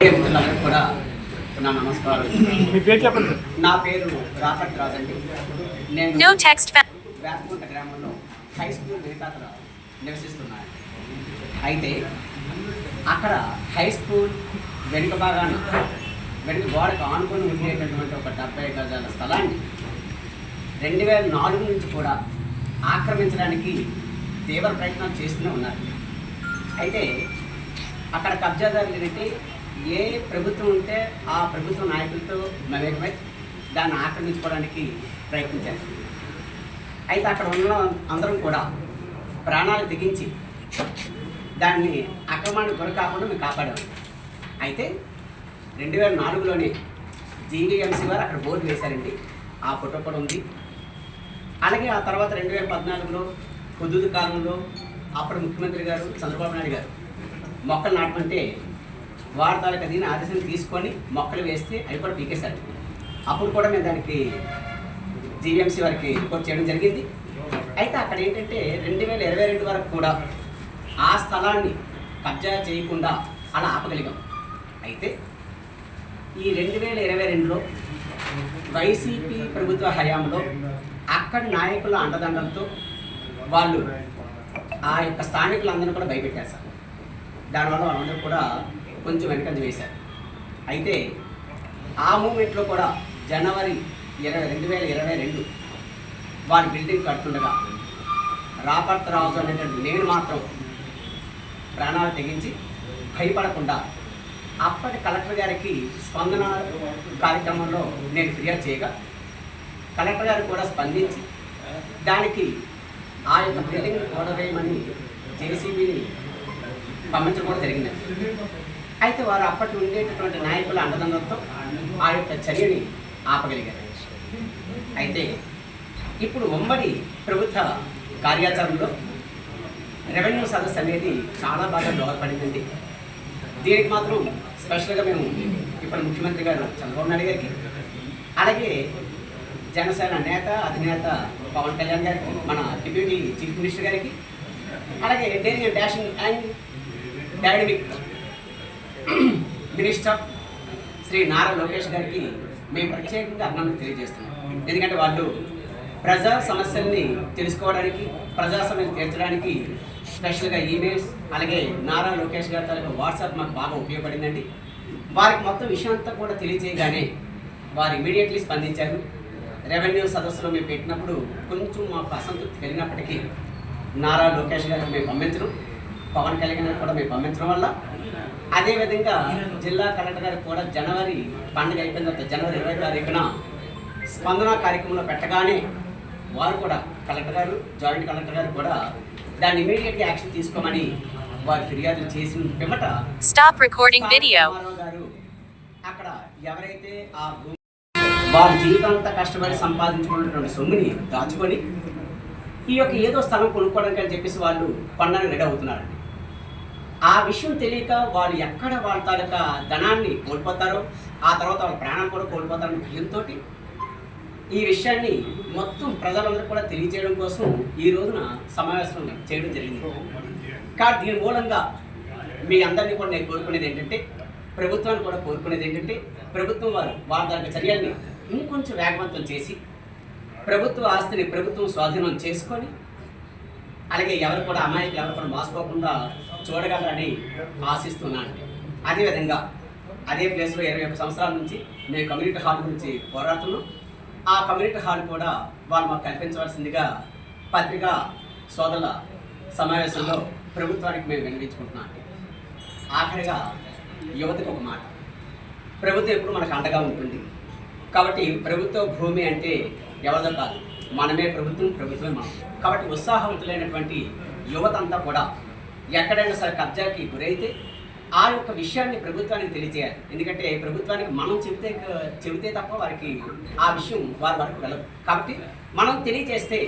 మిత్రులందరికీ కూడా నా నమస్కారం మీ పేరు చెప్పండి సార్ నా పేరు రాజండి. నేను వేపకుంట గ్రామంలో హై స్కూల్ నివసిస్తున్నాను. అయితే అక్కడ హై స్కూల్ వెనుక భాగాన వెనుక గోడకు ఆనుకొని ఉండేటటువంటి ఒక డెబ్బై గజాల స్థలాన్ని రెండు వేల నాలుగు నుంచి కూడా ఆక్రమించడానికి తీవ్ర ప్రయత్నం చేస్తూనే ఉన్నారు. అయితే అక్కడ కబ్జాదారులు ఏంటంటే ఏ ప్రభుత్వం ఉంటే ఆ ప్రభుత్వ నాయకులతో మమేకమై దాన్ని ఆక్రమించుకోవడానికి ప్రయత్నించారు అయితే అక్కడ ఉన్న అందరం కూడా ప్రాణాలు తెగించి దాన్ని అక్రమానికి గురి కాకుండా మేము కాపాడాము అయితే రెండు వేల నాలుగులోనే జీవీఎంసీ వారు అక్కడ బోర్డు వేశారండి. ఆ ఫోటో కూడా ఉంది. అలాగే ఆ తర్వాత రెండు వేల పద్నాలుగులో హుదూదు కాలంలో అప్పుడు ముఖ్యమంత్రి గారు చంద్రబాబు నాయుడు గారు మొక్కలు నాటమంటే వారి తాలూకా దీని ఆదేశం తీసుకొని మొక్కలు వేస్తే అవి కూడా పీకేశారు. అప్పుడు కూడా మేము దానికి జీవీఎంసీ వారికి రిపోర్ట్ చేయడం జరిగింది. అయితే అక్కడ ఏంటంటే రెండు వేల ఇరవై రెండు వరకు కూడా ఆ స్థలాన్ని కబ్జా చేయకుండా అలా ఆపగలిగాం. అయితే ఈ రెండు వేల ఇరవై రెండులో వైసీపీ ప్రభుత్వ హయాంలో అక్కడి నాయకుల అండదండలతో వాళ్ళు ఆ యొక్క స్థానికులందరినీ కూడా భయపెట్టారు సార్. దానివల్ల వాళ్ళందరూ కూడా కొంచెం వెనకంజ వేశారు. అయితే ఆ మూమెంట్లో కూడా జనవరి ఇరవై రెండు వేల ఇరవై రెండు వారి బిల్డింగ్ కడుతుండగా రాపర్తరాజు అనేటువంటి నేను మాత్రం ప్రాణాలు తెగించి భయపడకుండా అప్పటి కలెక్టర్ గారికి స్పందన కార్యక్రమంలో నేను ఫిర్యాదు చేయగా కలెక్టర్ గారు కూడా స్పందించి దానికి ఆ యొక్క బిల్డింగ్ కూడవేయమని జేసీబీని పంపించడం కూడా జరిగిందండి. అయితే వారు అప్పటి ఉండేటటువంటి నాయకుల అండదండలతో ఆ యొక్క చర్యని ఆపగలిగారు. అయితే ఇప్పుడు ఉమ్మడి ప్రభుత్వ కార్యాచరణలో రెవెన్యూ సదస్సు అనేది చాలా బాగా దోహదపడిందండి. దీనికి మాత్రం స్పెషల్గా మేము ఇప్పుడు ముఖ్యమంత్రి గారు చంద్రబాబు నాయుడు గారికి అలాగే జనసేన నేత అధినేత పవన్ కళ్యాణ్ గారికి మన డిప్యూటీ చీఫ్ మినిస్టర్ గారికి అలాగే daring dashing and dynamic minister Shri Nara Lokesh గారికి మేము ప్రత్యేకంగా అభినందన తెలియజేస్తున్నాం. ఎందుకంటే వాళ్ళు ప్రజా సమస్యల్ని తెలుసుకోవడానికి ప్రజా సమస్యలు తీర్చడానికి స్పెషల్గా ఈమెయిల్స్ అలాగే నారా లోకేష్ గారి తాలూకా వాట్సాప్ మాకు బాగా ఉపయోగపడిందండి. వారికి మొత్తం విషయం అంతా కూడా తెలియజేయగానే వారు ఇమీడియట్లీ స్పందించారు. రెవెన్యూ సదస్సులో మేము పెట్టినప్పుడు కొంచెం మాకు అసంతృప్తి కలిగినప్పటికీ నారా లోకేష్ గారికి మేము పంపించడం పవన్ కళ్యాణ్ గారు కూడా మేము పంపించడం వల్ల అదేవిధంగా జిల్లా కలెక్టర్ గారికి కూడా జనవరి పండుగ అయిపోయిన తర్వాత జనవరి ఇరవై తారీఖున స్పందన కార్యక్రమంలో పెట్టగానే వారు కూడా కలెక్టర్ గారు జాయింట్ కలెక్టర్ గారు కూడా దాన్ని ఇమీడియట్గా యాక్షన్ తీసుకోమని వారు ఫిర్యాదు చేసిన పిమ్మట recording video. రామారావు గారు అక్కడ ఎవరైతే ఆ వారి జీవితాంతా కష్టపడి సంపాదించుకున్నటువంటి సొమ్ముని దాచుకొని ఈ యొక్క ఏదో స్థలం కొనుక్కోవడానికి అని చెప్పేసి వాళ్ళు కొనడానికి రెడీ అవుతున్నారండి ఆ విషయం తెలియక వాళ్ళు ఎక్కడ వాళ్ళ తాలూకా ధనాన్ని కోల్పోతారో ఆ తర్వాత వాళ్ళ ప్రాణాలు కూడా కోల్పోతారని భయంతో ఈ విషయాన్ని మొత్తం ప్రజలందరూ కూడా తెలియజేయడం కోసం ఈ రోజున సమావేశం చేయడం జరిగింది. కానీ దీని మూలంగా మీ అందరినీ కూడా నేను కోరుకునేది ఏంటంటే ప్రభుత్వాన్ని కూడా కోరుకునేది ఏంటంటే ప్రభుత్వం వారు వారి దాని చర్యల్ని ఇంకొంచెం వేగవంతం చేసి ప్రభుత్వ ఆస్తిని ప్రభుత్వం స్వాధీనం చేసుకొని అలాగే ఎవరు కూడా అమాయకులు ఎవరు కూడా మోసపోకుండా చూడగలరని ఆశిస్తున్నాను. అదేవిధంగా అదే ప్లేస్లో ఇరవై ఒక్క సంవత్సరాల నుంచి మేము కమ్యూనిటీ హాల్ గురించి పోరాడుతున్నాం. ఆ కమ్యూనిటీ హాల్ కూడా వాళ్ళు మాకు కల్పించవలసిందిగా పత్రికా సోదరుల సమావేశంలో ప్రభుత్వానికి మేము విన్నవించుకుంటున్నాం. ఆఖరిగా యువతకు ఒక మాట. ప్రభుత్వం ఎప్పుడు మనకు అండగా ఉంటుంది. కాబట్టి ప్రభుత్వ భూమి అంటే ఎవరిదో కాదు. మనమే ప్రభుత్వం ప్రభుత్వమే మనం. కాబట్టి ఉత్సాహవంతులైనటువంటి యువత అంతా కూడా ఎక్కడైనా సరే కబ్జాకి గురైతే ఆ యొక్క విషయాన్ని ప్రభుత్వానికి తెలియజేయాలి ఎందుకంటే ప్రభుత్వానికి మనం చెబితే చెబితే తప్ప వారికి ఆ విషయం వారి వరకు వెళ్ళదు. కాబట్టి మనం తెలియజేస్తే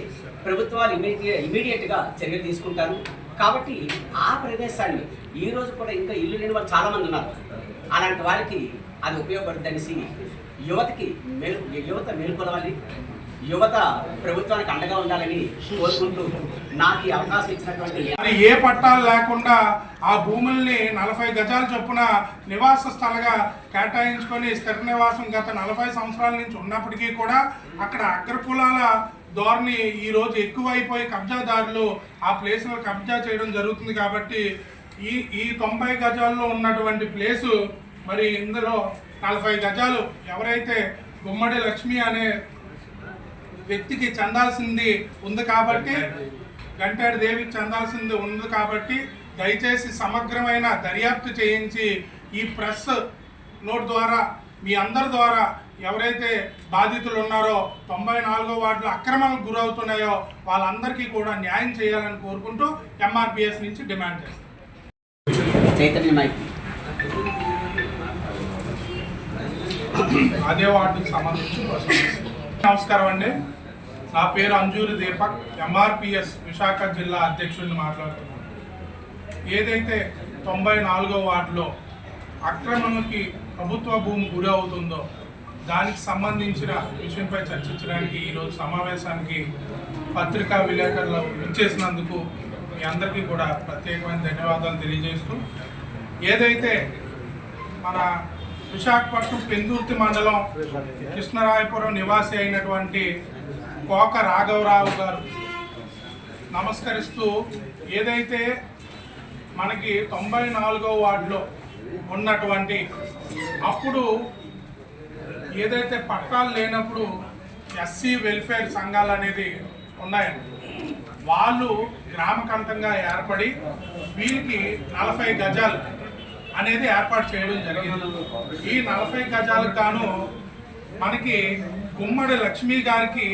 ప్రభుత్వాలు ఇమీడియట్ ఇమీడియట్గా చర్యలు తీసుకుంటారు. కాబట్టి ఆ ప్రదేశాన్ని ఈ రోజు కూడా ఇంకా ఇల్లు లేని వాళ్ళు చాలామంది ఉన్నారు. అలాంటి వారికి అది ఉపయోగపడుతుందనేసి యువతకి మేలు యువత మేల్కొలవాలి. యువత ప్రభుత్వానికి అండగా ఉండాలని కోరుకుంటూ నాకు ఈ అవకాశం ఇచ్చినటువంటి ఏ పట్టాలు లేకుండా ఆ భూముల్ని నలభై గజాల చొప్పున నివాస స్థలంగా కేటాయించుకొని స్థిర నివాసం గత నలభై సంవత్సరాల నుంచి ఉన్నప్పటికీ కూడా అక్కడ అగ్రకులాల ధోరణి ఈ రోజు ఎక్కువైపోయి కబ్జాదారులు ఆ ప్లేస్ను కబ్జా చేయడం జరుగుతుంది కాబట్టి ఈ ఈ తొంభై గజాల్లో ఉన్నటువంటి ప్లేసు మరి ఇందులో నలభై గజాలు ఎవరైతే గుమ్మడి లక్ష్మి అనే వ్యక్తికి చెందాల్సింది ఉంది కాబట్టి గంటాడి దేవికి చెందాల్సింది ఉంది కాబట్టి దయచేసి సమగ్రమైన దర్యాప్తు చేయించి ఈ ప్రెస్ నోట్ ద్వారా మీ అందరి ద్వారా ఎవరైతే బాధితులు ఉన్నారో తొంభై నాలుగో వార్డులో అక్రమాలకు గురవుతున్నాయో వాళ్ళందరికీ కూడా న్యాయం చేయాలని కోరుకుంటూ ఎంఆర్పిఎస్ నుంచి డిమాండ్ చేస్తాం చైతన్యమైకి అదే వార్డుకి సంబంధించి. నమస్కారం అండి. నా పేరు అంజూరి దీపక్ ఎంఆర్పిఎస్ విశాఖ జిల్లా అధ్యక్షుడిని మాట్లాడుతున్నాను. ఏదైతే తొంభై నాలుగో వార్డులో అక్రమంకి ప్రభుత్వ భూమి గురి అవుతుందో దానికి సంబంధించిన విషయంపై చర్చించడానికి ఈరోజు సమావేశానికి పత్రికా విలేకరులు ఇచ్చేసినందుకు మీ అందరికీ కూడా ప్రత్యేకమైన ధన్యవాదాలు తెలియజేస్తూ ఏదైతే మన విశాఖపట్నం పెందుర్తి మండలం కృష్ణరాయపురం నివాసి అయినటువంటి కోక రాఘవరావు గారు నమస్కరిస్తూ ఏదైతే మనకి తొంభై నాలుగో వార్డులో ఉన్నటువంటి అప్పుడు ఏదైతే పట్టాలు లేనప్పుడు ఎస్సీ వెల్ఫేర్ సంఘాలు అనేది ఉన్నాయండి. వాళ్ళు గ్రామకంతంగా ఏర్పడి వీరికి నలభై గజాలు అనేది ఏర్పాటు చేయడం జరిగింది. ఈ నలభై గజాలకు గాను మనకి గుమ్మడి లక్ష్మి గారికి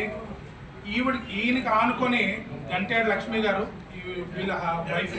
ఈవిడ ఈయనకి ఆనుకొని గంటేడు లక్ష్మి గారు వీళ్ళ వైఫ్.